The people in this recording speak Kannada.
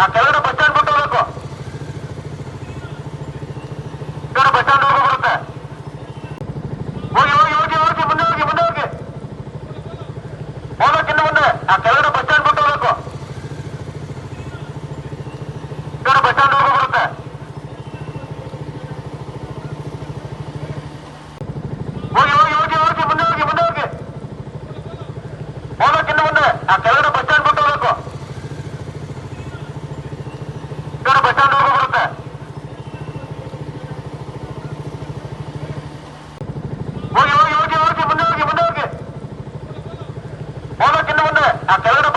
ಆ ಕೆಳಗಡೆ ಬಸ್ ಸ್ಟ್ಯಾಂಡ್ ಬಿಟ್ಟು ಹೋಗ್ಬೇಕು. ಕೆಳಗಡೆ ಬಸ್ ಸ್ಟ್ಯಾಂಡ್ ಬರುತ್ತೆ. ಹೋಗಿ ಹೋಗಿ ಹೋಗಿ ಹೋಗಿ, ಮುಂದೆ ಹೋಗಿ ಮುಂದೆ ಹೋಗಿ. ಮುಂದೆ. ಆ ಕೆಳಗಡೆ ಬಸ್ ಸ್ಟ್ಯಾಂಡ್ ಬಿಟ್ಟು ಹೋಗ್ಬೇಕು. ಕೆಳಗಡೆ ಬಸ್ ಸ್ಟ್ಯಾಂಡ್ ಬರುತ್ತೆ. ಹೋಗಿ ಹೋಗಿ ಹೋಗಿ ಹೋಗಿ, ಮುಂದೆ ಹೋಗಿ ಮುಂದೆ ಹೋಗಿ. ಮುಂದೆ. ಆ ಕೆಳಗಡೆ ఆ తెలంగాణ